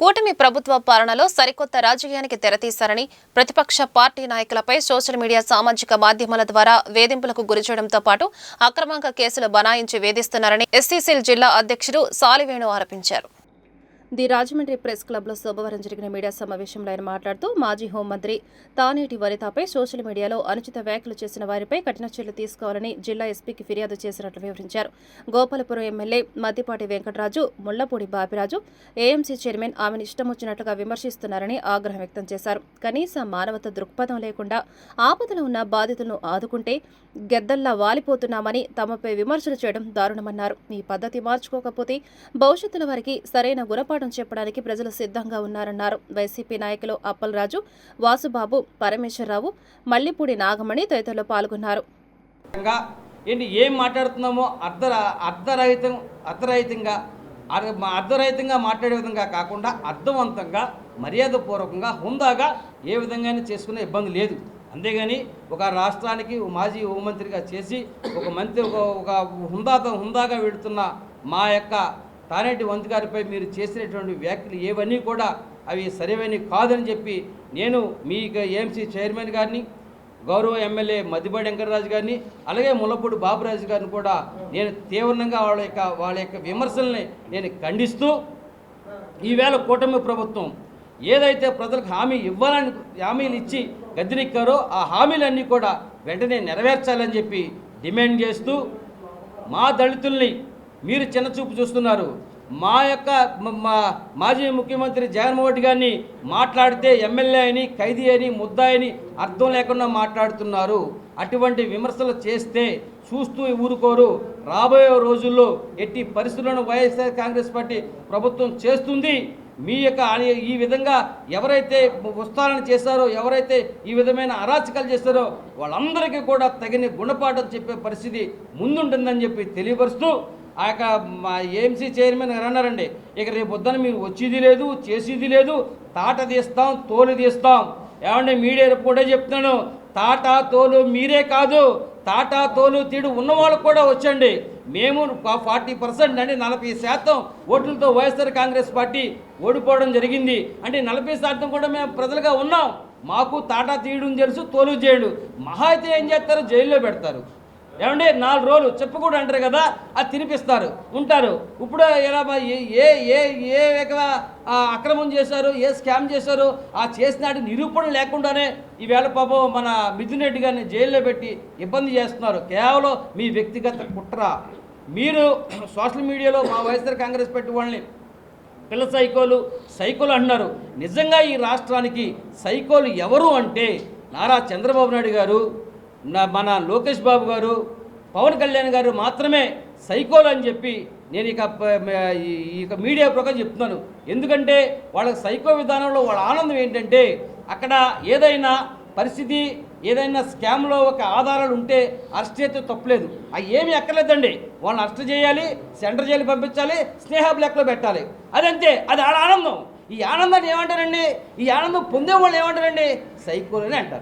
కూటమి ప్రభుత్వ పాలనలో సరికొత్త రాజకీయానికి తెరతీశారని ప్రతిపక్ష పార్టీ నాయకులపై సోషల్ మీడియా సామాజిక మాధ్యమాల ద్వారా వేధింపులకు గురిచేయడంతో పాటు అక్రమంగా కేసులు బనాయించి వేధిస్తున్నారని ఎస్సీసీల్ జిల్లా అధ్యక్షుడు సాలివేణు ఆరోపించారు. ది రాజమండ్రి ప్రెస్ క్లబ్లో సోమవారం జరిగిన మీడియా సమావేశంలో ఆయన మాట్లాడుతూ మాజీ హోంమంత్రి తానేటి వనితపై సోషల్ మీడియాలో అనుచిత వ్యాఖ్యలు చేసిన వారిపై కఠిన చర్యలు తీసుకోవాలని జిల్లా ఎస్పీకి ఫిర్యాదు చేసినట్లు వివరించారు. Gopalapuram MLA Maddipati Venkataraju Mullapudi Bapiraju AMC chairman ఆమెను ఇష్టం వచ్చినట్లుగా విమర్శిస్తున్నారని ఆగ్రహం వ్యక్తం చేశారు. కనీస మానవత దృక్పథం లేకుండా ఆపదలో ఉన్న బాధితులను ఆదుకుంటే గెద్దల్లా వాలిపోతున్నామని తమపై విమర్శలు చేయడం దారుణమన్నారు. ఈ పద్ధతి మార్చుకోకపోతే భవిష్యత్తులో వారికి సరైన సమాధానం చెప్పడానికి ప్రజలు సిద్ధంగా ఉన్నారన్నారు. వైసీపీ నాయకులు అప్పలరాజు వాసుబాబు పరమేశ్వరరావు మల్లిపూడి నాగమణి తదితరులు పాల్గొన్నారు. ఏంటి ఏం మాట్లాడుతున్నామో అర్ధ అర్ధరహితం అర్ధరహితంగా మా- అర్ధరహితంగా మాట్లాడే విధంగా కాకుండా అర్థవంతంగా మర్యాదపూర్వకంగా హుందాగా ఏ విధంగా చేసుకునే ఇబ్బంది లేదు. అంతేగాని ఒక రాష్ట్రానికి మాజీ హోంమంత్రిగా చేసి ఒక మంత్రి ఒక ఒక హుందాతో హుందాగా వెళుతున్న మా యొక్క తానేటి వంతు గారిపై మీరు చేసినటువంటి వ్యాఖ్యలు ఏవన్నీ కూడా అవి సరైనవి కాదని చెప్పి నేను మీ ఏఎంసీ చైర్మన్ గారిని గౌరవ ఎమ్మెల్యే మద్దిపాటి వెంకటరాజు గారిని అలాగే ముల్లపూడి బాబురాజు గారిని కూడా నేను తీవ్రంగా వాళ్ళ యొక్క వాళ్ళ యొక్క విమర్శల్ని నేను ఖండిస్తూ ఈవేళ కూటమి ప్రభుత్వం ఏదైతే ప్రజలకు హామీ ఇవ్వాలని హామీలు ఇచ్చి గద్దెనెక్కారో ఆ హామీలన్నీ కూడా వెంటనే నెరవేర్చాలని చెప్పి డిమాండ్ చేస్తూ మా దళితుల్ని మీరు చిన్నచూపు చూస్తున్నారు. మా యొక్క మా మాజీ ముఖ్యమంత్రి జగన్మోహన్ రెడ్డి గారిని మాట్లాడితే ఎమ్మెల్యే అని ఖైదీ అని ముద్దాయని అర్థం లేకుండా మాట్లాడుతున్నారు. అటువంటి విమర్శలు చేస్తే చూస్తూ ఊరుకోరు. రాబోయే రోజుల్లో ఎట్టి పరిస్థితులను వైఎస్ఆర్ కాంగ్రెస్ పార్టీ ప్రభుత్వం చేస్తుంది. మీ యొక్క ఈ విధంగా ఎవరైతే ఉత్సాహన చేశారో ఎవరైతే ఈ విధమైన అరాచకాలు చేస్తారో వాళ్ళందరికీ కూడా తగిన గుణపాఠం చెప్పే పరిస్థితి ముందుంటుందని చెప్పి తెలియపరుస్తూ ఆ యొక్క మా ఏఎంసీ చైర్మన్ గారు అన్నారండి ఇక రేపు పొద్దున మీరు వచ్చేది లేదు చేసేది లేదు తాట తీస్తాం తోలు తీస్తాం. ఏమంటే మీడియా కూడా చెప్తున్నాను తాటా తోలు మీరే కాదు తాటా తోలు తీడు ఉన్నవాళ్ళు కూడా వచ్చండి. మేము ఫార్టీ పర్సెంట్ అంటే నలభై శాతం ఓట్లతో వైఎస్ఆర్ కాంగ్రెస్ పార్టీ ఓడిపోవడం జరిగింది. అంటే నలభై శాతం కూడా మేము ప్రజలుగా ఉన్నాం. మాకు తాటా తీయడం తెలుసు తోలు చేయడు మహా అయితే ఏం చేస్తారు? జైల్లో పెడతారు. ఏమండి? నాలుగు రోజులు చెప్పకూడదు అంటారు కదా అది తినిపిస్తారు. ఉంటారు. ఇప్పుడు ఎలా బా- ఏ- ఏ ఏ ఏక అక్రమం చేశారు ఏ స్కామ్ చేశారు ఆ చేసినాటి నిరూపణ లేకుండానే ఈవేళ పాపం మన మిథున్ రెడ్డి గారిని జైల్లో పెట్టి ఇబ్బంది చేస్తున్నారు. కేవలం మీ వ్యక్తిగత కుట్ర. మీరు సోషల్ మీడియాలో మా వైఎస్ఆర్ కాంగ్రెస్ పెట్టి వాళ్ళని పిల్ల సైకోలు సైకోలు అంటున్నారు. నిజంగా ఈ రాష్ట్రానికి సైకోలు ఎవరు అంటే నారా చంద్రబాబు నాయుడు గారు మన లోకేష్ బాబు గారు పవన్ కళ్యాణ్ గారు మాత్రమే సైకోలు అని చెప్పి నేను ఇక ఇక ఈ- మీడియా ప్రకారం చెప్తున్నాను. ఎందుకంటే వాళ్ళ సైకో విధానంలో వాళ్ళ ఆనందం ఏంటంటే అక్కడ ఏదైనా పరిస్థితి ఏదైనా స్కామ్లో ఒక ఆధారాలు ఉంటే అరెస్ట్ చేస్తే తప్పలేదు. అవి ఏమీ ఎక్కర్లేదండి వాళ్ళని అరెస్ట్ చేయాలి సెంటర్ జైలు పంపించాలి స్నేహ బ్లాక్లో పెట్టాలి. అదంతే. అది వాళ్ళ ఆనందం. ఈ ఆనందాన్ని ఏమంటారండి? ఈ ఆనందం పొందే వాళ్ళు ఏమంటారండి? సైకోలని అంటారు.